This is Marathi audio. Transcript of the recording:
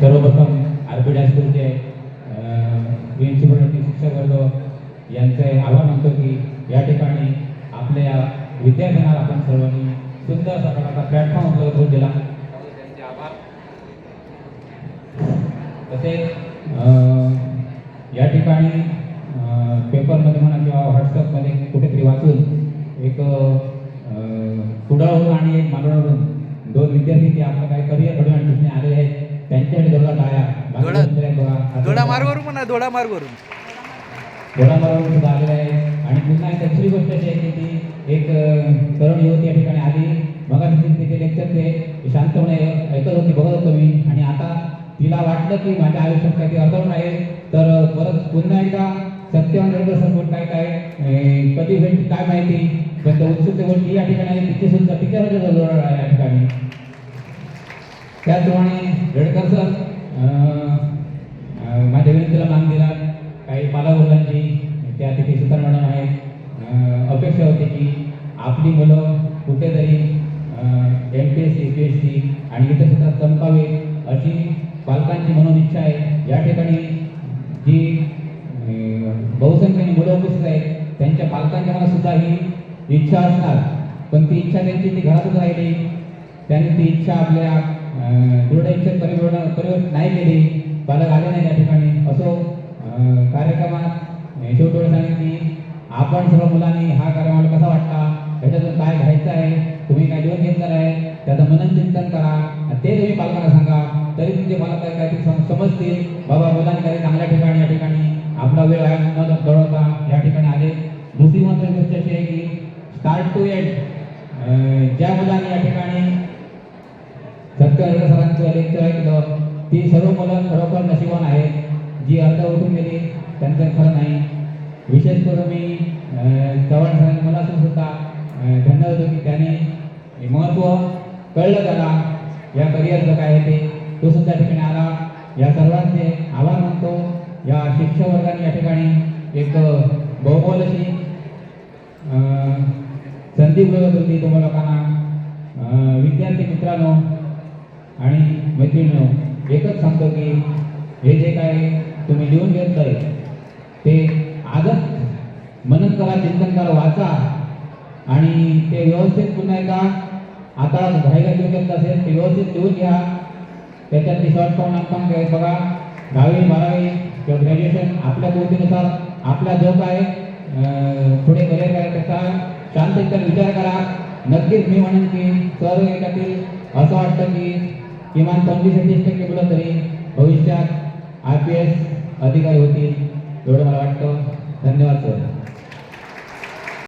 सर्वप्रथम आर पी हायस्कूलचे प्रिन्सिपल आणि शिक्षक वर्ग यांचे आभार मानतो की या ठिकाणी आपल्या विद्यार्थ्यांना आपण सर्वांनी सुंदर असा प्रकारचा प्लॅटफॉर्म उपलब्ध करून दिला. त्यांचे आभार तसेच या ठिकाणी पेपरमध्ये म्हणा किंवा व्हॉट्सअपमध्ये कुठेतरी वाचून एक अं, आणि एक मालवणवरून दोन विद्यार्थी ते आपलं काही करिअर घडवून आणण्यासाठी दोडा- दुसऱ्या बघा. दोडा मार्गवरून दोडा मार्गवरून. सुद्धा आलेला आहे. आणि पुन्हा एक दुसरी गोष्ट अशी आहे की ती एक तरुण युवती या ठिकाणी आली. मग तिथे लेक्चर ते शांतपणे ऐकत होती बघत होतो मी. आणि आता तिला वाटलं की माझ्या आयुष्यात काही अडचण आहे. तर परत पुन्हा एकदा रेडकर सर काय काय कधी भेट काय माहिती. पण त्या उत्सुकतेवरती या ठिकाणी तिथे सुद्धा आहे या ठिकाणी. त्याचप्रमाणे रेडकर सर माझ्या विनंतीला मान दिला काही पालकवर्गांची त्या तिथे सुतार मॅडम आहेत अपेक्षा होती की आपली मुलं कुठेतरी M P S C P S C आणि इतर सुद्धा चमकावे अशी पालकांची म्हणून इच्छा आहे. या ठिकाणी जी बहुसंख्येने मुलं उपस्थित आहेत त्यांच्या पालकांच्या मनात सुद्धा ही इच्छा असणार पण ती इच्छा त्यांची ती घरातच राहिली. त्यांनी ती इच्छा आपल्या अं, दृढ परिवर्तन परिवर्तन नाही केली. पालक आले नाही त्या ठिकाणी. असो कार्यक्रमात अं, शेवटोळे सांगितली आपण सर्व मुलांनी हा कार्यक्रम कसा वाटला? त्याच्यातून काय घ्यायचं आहे? तुम्ही काय लिहून घेतलं आहे? त्याचं मनन चिंतन करा ते तुम्ही पालकांना सांगा. तरी तुमचे पालक काय काय समजतील. बाबा मुलांनी काही चांगल्या ठिकाणी या ठिकाणी आपला वेळ न दळवता या ठिकाणी आले. दुसरी महत्वाची गोष्ट अशी आहे की स्टार्ट टू एंड ज्या मुलांनी या ठिकाणी सत्यवाद सरांचं लेक्चर ऐकलं ती सर्व मुलं खरोखर नशिबान आहेत. जी अर्ध उठून गेली त्यांचं खरं नाही. विशेष करून मी चव्हाण सरांनी मला असं सुद्धा अं, धन्यवाद की त्याने महत्त्व कळलं त्याला या करिअरचं काय आहे ते. तो सुद्धा ठिकाणी आला. या सर्वांचे आभार मानतो. या शिक्षकवर्गाने या ठिकाणी एक बहुमोल अशी संधी उपलब्ध होती तुम्हाला लोकांना विद्यार्थी मित्रांनो आणि मैत्रिणी एकच सांगतो की हे जे काय तुम्ही लिहून घेतलंय ते आजच मनन करा चिंतन करा वाचा. आणि ते व्यवस्थित पुन्हा एकदा आता घाईघाई घेतलं असेल ते व्यवस्थित लिहून घ्या. त्याच्यातली शॉर्ट फॉर्म आपण काय बघा. दहावी बारावी किंवा ग्रॅज्युएशन आपल्या गोष्टीनुसार आपला जो काय पुढे करिअर करायचा त्याचा शांततेचा विचार करा. नक्कीच मी म्हणेन की सर्व याच्यातील असं वाटतं की किमान पंचवीस ते तीस टक्के मुलं तरी भविष्यात आय पी एस अधिकारी होतील एवढं मला वाटतं. धन्यवाद सर.